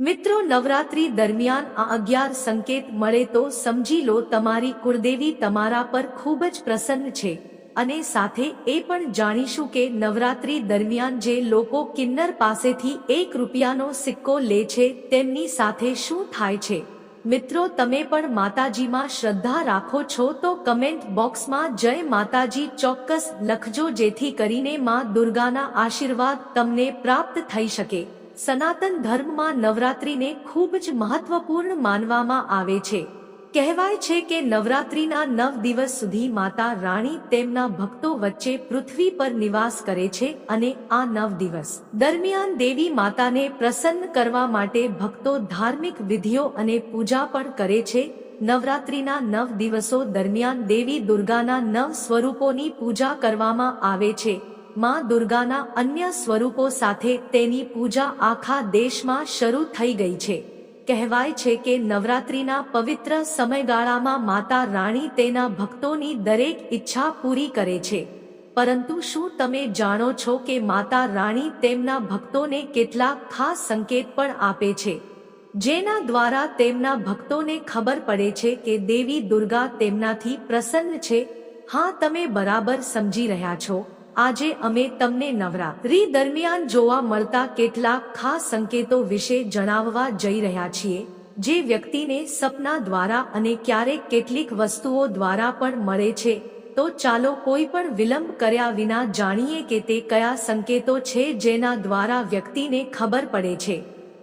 મિત્રો, નવરાત્રી દરમિયાન આ અગિયાર સંકેત મળે તો સમજી લો તમારી કુળદેવી તમારા પર ખૂબ જ પ્રસન્ન છે. અને સાથે એ પણ જાણીશું કે નવરાત્રી દરમિયાન જે લોકો કિન્નર પાસેથી એક રૂપિયાનો સિક્કો લે છે, તેમની સાથે શું થાય છે? મિત્રો, તમે પણ માતાજીમાં શ્રદ્ધા રાખો છો તો કમેન્ટ બોક્સમાં જય માતાજી ચોક્કસ લખજો જેથી કરીને માં દુર્ગાના આશીર્વાદ તમને પ્રાપ્ત થઈ શકે. સનાતન ધર્મમાં નવરાત્રિને ખૂબ જ મહત્વપૂર્ણ માનવામાં આવે છે. કહેવાય છે કે નવરાત્રિના નવ દિવસ સુધી માતા રાણી તેમના ભક્તો વચ્ચે પૃથ્વી પર નિવાસ કરે છે અને આ નવ દિવસ દરમિયાન દેવી માતાને પ્રસન્ન કરવા માટે ભક્તો ધાર્મિક વિધિઓ અને પૂજા પણ કરે છે. નવરાત્રિના નવ દિવસો દરમિયાન દેવી દુર્ગાના નવ સ્વરૂપોની પૂજા કરવામાં આવે છે. માં દુર્ગાના અન્ય સ્વરૂપો સાથે તેની પૂજા આખા દેશમાં શરૂ થઈ ગઈ છે. કહેવાય છે કે નવરાત્રીના પવિત્ર સમયગાળામાં માતા રાણી તેના ભક્તોની દરેક ઈચ્છા પૂરી કરે છે. પરંતુ શું તમે જાણો છો કે માતા રાણી તેમના ભક્તોને કેટલાક ખાસ સંકેત પણ આપે છે? જેના દ્વારા તેમના ભક્તોને ખબર પડે છે કે દેવી દુર્ગા તેમનાથી પ્રસન્ન છે. હા, તમે બરાબર સમજી રહ્યા છો. આજે અમે તમને નવરાત્રી દરમિયાન જોવા મળતા કેટલાક ખાસ સંકેતો વિશે જણાવવા જઈ રહ્યા છીએ, જે વ્યક્તિને સપના દ્વારા અને ક્યારેક કેટલીક વસ્તુઓ દ્વારા પણ મળે છે. તો ચાલો કોઈ પણ વિલંબ કર્યા વિના જાણીએ કે તે કયા સંકેતો છે જેના દ્વારા વ્યક્તિને ખબર પડે છે,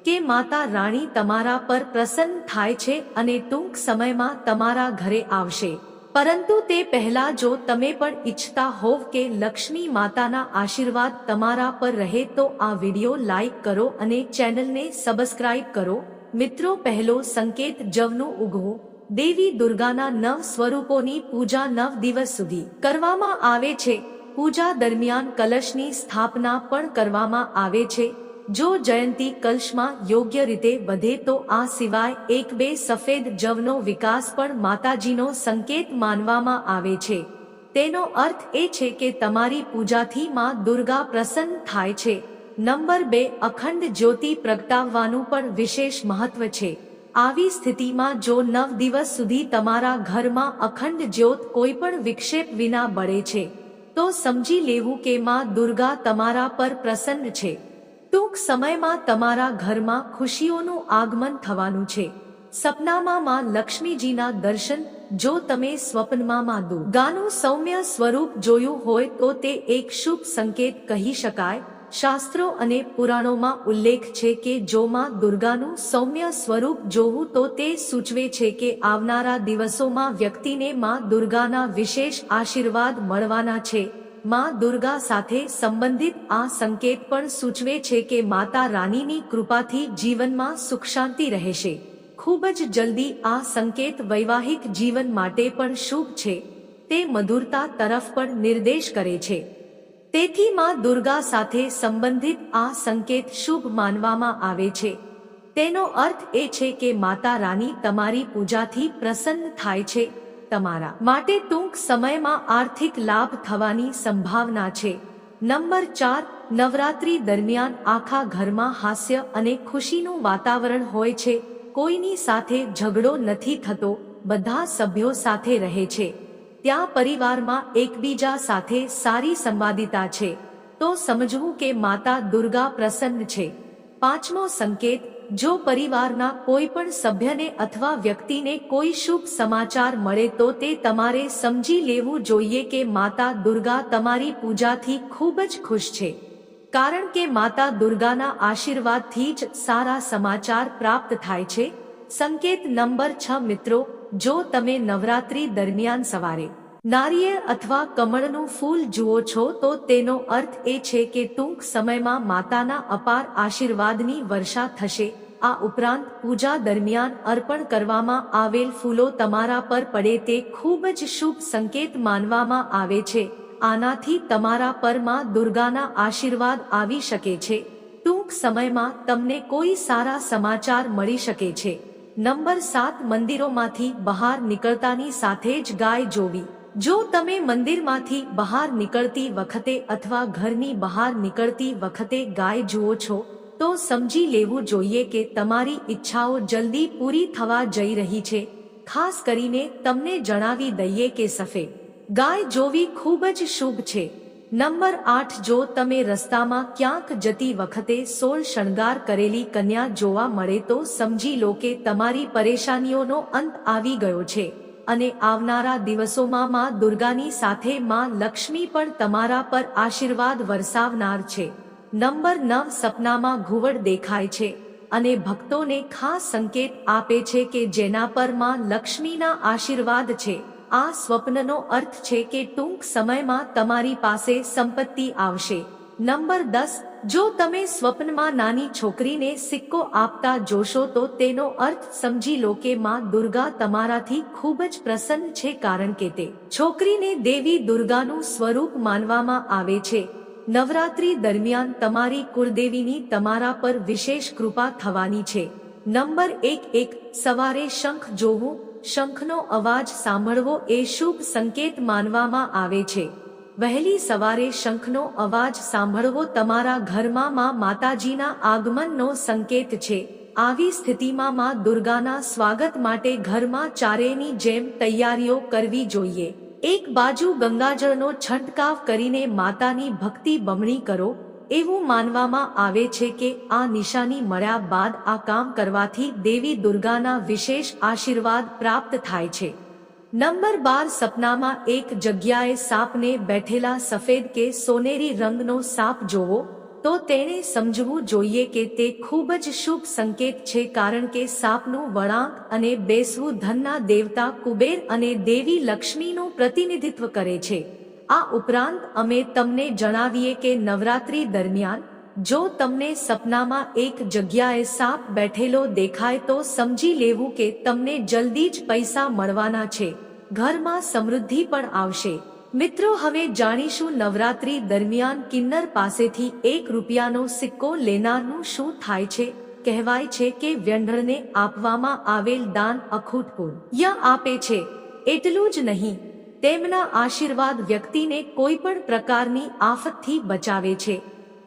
કે માતા રાણી તમારા પર પ્રસન્ન થાય છે અને ટૂંક સમયમાં તમારા ઘરે આવશે. પરંતુ તે પહેલા જો તમે પણ ઈચ્છતા હોવ કે લક્ષ્મી માતાના આશીર્વાદ તમારા પર રહે તો આ વિડિયો લાઈક કરો અને ચેનલને સબસ્ક્રાઇબ કરો. મિત્રો, પહેલો સંકેત જવનો ઉગવો. દેવી દુર્ગાના નવ સ્વરૂપોની પૂજા નવ દિવસ સુધી કરવામાં આવે છે. પૂજા દરમિયાન કલશની સ્થાપના પણ કરવામાં આવે છે. જો જયંતી કલશમાં યોગ્ય રીતે વધે તો આ સિવાય એક બે સફેદ જવનો વિકાસ પણ માતાજીનો સંકેત માનવામાં આવે છે. તેનો અર્થ એ છે કે તમારી પૂજાથી માં દુર્ગા પ્રસન્ન થાય છે. નંબર બે, અખંડ જ્યોતિ પ્રગટાવવાનું પણ વિશેષ મહત્વ છે. આવી સ્થિતિમાં જો નવ દિવસ સુધી તમારા ઘરમાં અખંડ જ્યોત કોઈ પણ વિક્ષેપ વિના બળે છે, તો સમજી લેવું કે માં દુર્ગા તમારા પર પ્રસન્ન છે. ટૂંક સમયમાં તમારા ઘરમાં ખુશીઓનું આગમન થવાનું છે. સપનામાં માં લક્ષ્મીજીના દર્શન, જો તમે સ્વપ્નમાં માં દુર્ગાનું સૌમ્ય સ્વરૂપ જોયું હોય તો તે એક શુભ સંકેત કહી શકાય. શાસ્ત્રો અને પુરાણોમાં ઉલ્લેખ છે કે જો માં દુર્ગાનું સૌમ્ય સ્વરૂપ જોવું તો તે સૂચવે છે કે આવનારા દિવસોમાં વ્યક્તિને માં દુર્ગાના વિશેષ આશીર્વાદ મળવાના છે. માં દુર્ગા સાથે સંબંધિત આ સંકેત પણ સૂચવે છે કે માતા રાનીની કૃપાથી જીવનમાં સુખ શાંતિ રહેશે. ખૂબ જ જલ્દી આ સંકેત વૈવાહિક જીવન માટે પણ શુભ છે. તે મધુરતા તરફ પણ નિર્દેશ કરે છે. તેથી માં દુર્ગા સાથે સંબંધિત આ સંકેત શુભ માનવામાં આવે છે. તેનો અર્થ એ છે કે માતા રાની તમારી પૂજાથી પ્રસન્ન થાય છે. તમારા માટે ટૂંક સમયમાં આર્થિક લાભ થવાની સંભાવના છે. નંબર ચાર, નવરાત્રી દરમિયાન આખા ઘરમાં હાસ્ય અને ખુશીનું વાતાવરણ હોય છે. કોઈની સાથે ઝઘડો નથી થતો, બધા સભ્યો સાથે રહે છે. ત્યાં પરિવારમાં એકબીજા સાથે સારી સંવાદિતા છે. તો સમજવું કે માતા દુર્ગા પ્રસન્ન છે. પાંચમો સંકેત જો પરિવારના કોઈ પણ સભ્યને અથવા વ્યક્તિને કોઈ શુભ સમાચાર મળે તો તે તમારે સમજી લેવું જોઈએ કે માતા દુર્ગા તમારી પૂજાથી ખૂબ જ ખુશ છે. કારણ કે માતા દુર્ગાના આશીર્વાદથી જ સારા સમાચાર પ્રાપ્ત થાય છે. સંકેત નંબર છ મિત્રો, જો તમે નવરાત્રી દરમિયાન સવારે નારિયેળ અથવા કમળનું ફૂલ જુઓ છો તો તેનો અર્થ એ છે કે ટૂંક સમયમાં માતાના અપાર આશીર્વાદની વર્ષા થશે. આ ઉપરાંત પૂજા દરમિયાન અર્પણ કરવામાં આવેલ ફૂલો તમારા પર પડે તે ખૂબ જ શુભ સંકેત માનવામાં આવે છે. આનાથી તમારા પરમાં દુર્ગાના આશીર્વાદ આવી શકે છે. ટૂંક સમયમાં તમને કોઈ સારા સમાચાર મળી શકે છે. નંબર સાત મંદિરોમાંથી બહાર નીકળતાની સાથે જ ગાય જોવી. જો તમે મંદિરમાંથી બહાર નીકળતી વખતે અથવા ઘરની બહાર નીકળતી વખતે ગાય જુઓ છો તો સમજી લેવું જોઈએ કે તમારી ઈચ્છાઓ જલ્દી પૂરી થવા જઈ રહી છે. ખાસ કરીને તમને જણાવી દઈએ કે સફેદ ગાય જોવી ખૂબ જ શુભ છે. નંબર આઠ, જો તમે રસ્તામાં ક્યાંક જતી વખતે સોળ શણગાર કરેલી કન્યા જોવા મળે તો સમજી લો કે તમારી પરેશાનીઓનો અંત આવી ગયો છે. અને આવનારા દિવસોમાં માં દુર્ગાની સાથે માં લક્ષ્મી પણ તમારા પર આશીર્વાદ વરસાવનાર છે. નંબર નવ સપનામાં ઘુવડ દેખાય છે અને ભક્તોને ખાસ સંકેત આપે છે કે જેના પરમાં લક્ષ્મીના આશીર્વાદ છે. આ સ્વપ્નનો અર્થ છે કે ટૂંક સમયમાં તમારી પાસે સંપત્તિ આવશે. નંબર દસ, જો તમે સ્વપ્નમાં નાની છોકરીને સિક્કો આપતા જોશો તો તેનો અર્થ સમજી લો કે માં દુર્ગા તમારાથી ખૂબ જ પ્રસન્ન છે કારણ કે તે છોકરીને દેવી દુર્ગાનું સ્વરૂપ માનવામાં આવે છે. નવરાત્રી દરમિયાન તમારી કુળદેવીની તમારા પર વિશેષ કૃપા થવાની છે. નંબર એક એક, સવારે શંખ જોવું, શંખનો અવાજ સાંભળવો એ શુભ સંકેત માનવામાં આવે છે. વહેલી સવારે શંખનો અવાજ સાંભળવો તમારા ઘરમાં માં માતાજીના આગમનનો સંકેત છે. આવી સ્થિતિમાં માં દુર્ગાના સ્વાગત માટે ઘરમાં ચારેયની જેમ તૈયારીઓ કરવી જોઈએ. એક બાજુ ગંગાજળનો છંટકાવ કરીને માતાની ભક્તિ બમણી કરો, એવું માનવામાં આવે છે કે આ નિશાની મળ્યા બાદ આ કામ કરવાથી દેવી દુર્ગાના વિશેષ આશીર્વાદ પ્રાપ્ત થાય છે. નંબર બાર સપનામાં એક જગ્યાએ સાપને બેઠેલા સફેદ કે સોનેરી રંગનો સાપ જોવો તો તેણે સમજવું જોઈએ કે તે ખૂબ જ શુભ સંકેત છે કારણ કે સાપનું વળાંક અને બેસવું ધનના દેવતા કુબેર અને દેવી લક્ષ્મીનું પ્રતિનિધિત્વ કરે છે. આ ઉપરાંત અમે તમને જણાવીએ કે નવરાત્રી દરમિયાન, જો તમને સપનામાં એક જગ્યાએ સાપ બેઠેલો દેખાય તો સમજી લેવું કે તમને જલ્દી જ પૈસા મળવાના છે. ઘરમાં સમૃદ્ધિ પણ આવશે. મિત્રો, હવે જાણીશું નવરાત્રી દરમિયાન કિન્નર પાસેથી એક રૂપિયાનો સિક્કો લેનારનું શું થાય છે? કહેવાય છે કે વ્યંઢળને આપવામાં આવેલ દાન અખૂટ યા આપે છે. એટલું જ નહીં. તેમના આશીર્વાદ વ્યક્તિને કોઈ પણ પ્રકારની આફતથી બચાવે છે.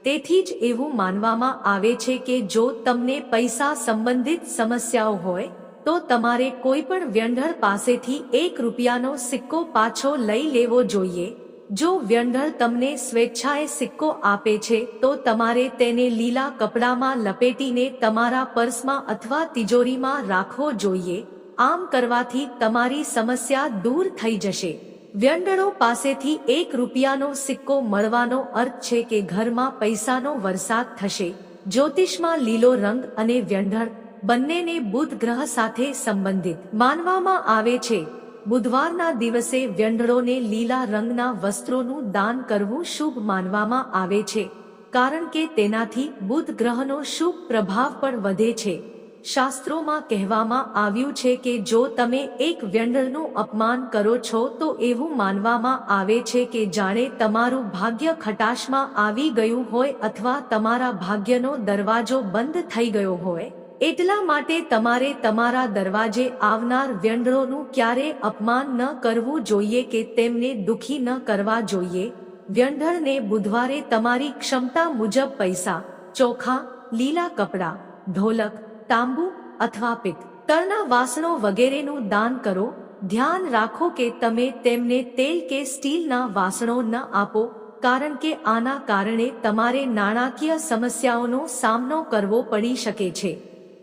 તેથી જ એવું માનવામાં આવે છે કે જો તમને પૈસા સંબંધિત સમસ્યાઓ હોય તો તમારે કોઈ પણ વ્યંઢળ પાસેથી એક રૂપિયાનો સિક્કો પાછો લઈ લેવો જોઈએ. જો વ્યંઢળ તમને સ્વેચ્છાએ સિક્કો આપે છે, તો તમારે તેને લીલા કપડામાં લપેટીને તમારા પર્સમાં અથવા તિજોરીમાં રાખવો જોઈએ. આમ કરવાથી તમારી સમસ્યા દૂર થઈ જશે. વ્યંડળો પાસેથી એક રૂપિયાનો સિક્કો મળવાનો અર્થ છે કે ઘરમાં પૈસાનો વરસાદ થશે. જ્યોતિષમાં લીલો રંગ અને વ્યંઢળ બંનેને બુધ ગ્રહ સાથે સંબંધિત માનવામાં આવે છે. બુધવારના દિવસે વ્યંઢળોને લીલા રંગના વસ્ત્રોનું દાન કરવું શુભ માનવામાં આવે છે, કારણ કે તેનાથી બુધ ગ્રહનો શુભ પ્રભાવ પણ વધે છે. શાસ્ત્રોમાં કહેવામાં આવ્યું છે કે જો તમે એક વ્યંડળનું અપમાન કરો છો તો એવું માનવામાં આવે છે કે જાણે તમારું ભાગ્ય ખટાશમાં આવી ગયું હોય અથવા તમારા ભાગ્યનો દરવાજો બંધ થઈ ગયો હોય. એટલા માટે તમારે તમારા દરવાજે આવનાર વ્યંડળોનું ક્યારે અપમાન ન કરવું જોઈએ કે તેમને દુખી ન કરવા જોઈએ. વ્યંઢળને બુધવારે તમારી ક્ષમતા મુજબ પૈસા, ચોખા, લીલા કપડાં, ઢોલક, તાંબુ અથવા પિત્તળના વાસણો વગેરેનું દાન કરો. ધ્યાન રાખો કે તમે તેમને તેલ કે સ્ટીલના વાસણો ન આપો, કારણ કે આના કારણે તમારે નાણાકીય સમસ્યાઓનો સામનો કરવો પડી શકે છે.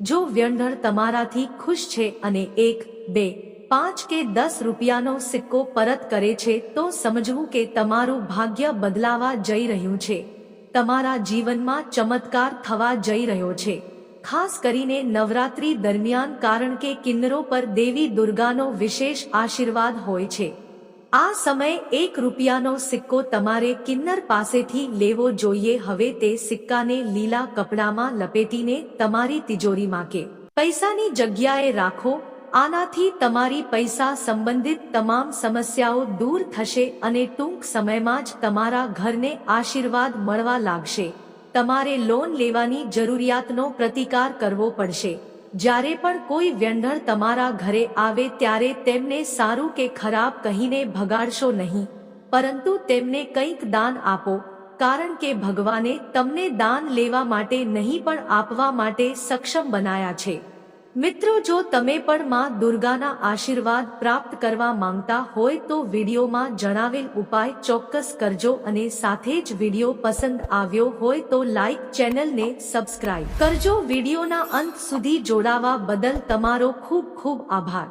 જો વ્યંઢળ તમારાથી ખુશ છે અને એક, બે, પાંચ કે દસ રૂપિયાનો સિક્કો પરત કરે છે, તો સમજવું કે તમારું ભાગ્ય બદલાવા જઈ રહ્યું છે. તમારા જીવનમાં ચમત્કાર થવા જઈ રહ્યો છે. ખાસ કરીને નવરાત્રી દરમિયાન કારણ કે કિન્નરો પર દેવી દુર્ગાનો વિશેષ આશીર્વાદ હોય છે. આ સમયે એક રૂપિયાનો સિક્કો તમારે કિન્નર પાસેથી લેવો જોઈએ. હવે તે સિક્કાને લીલા કપડામાં લપેટીને તમારી તિજોરીમાં કે પૈસાની જગ્યાએ રાખો. આનાથી તમારી પૈસા સંબંધિત તમામ સમસ્યાઓ દૂર થશે અને ટૂંક સમયમાં જ તમારા ઘરને આશીર્વાદ મળવા લાગશે. તમારે લોન લેવાની જરૂરિયાતનો પ્રતિકાર કરવો પડશે. જ્યારે પણ કોઈ વ્યંઢળ તમારા ઘરે આવે ત્યારે તેમને સારું કે ખરાબ કહીને ભગાડશો નહીં. પરંતુ તેમને કંઈક દાન આપો, કારણ કે ભગવાને તમને દાન લેવા માટે નહીં પણ આપવા માટે સક્ષમ બનાયા છે. મિત્રો, જો તમે પણ માં દુર્ગાના આશીર્વાદ પ્રાપ્ત કરવા માંગતા હોય તો વિડીયોમાં જણાવેલ ઉપાય ચોક્કસ કરજો અને સાથે જ વીડિયો પસંદ આવ્યો હોય તો લાઈક ચેનલને સબસ્ક્રાઇબ કરજો. વિડીયોના અંત સુધી જોડાવા બદલ તમારો ખૂબ ખૂબ આભાર.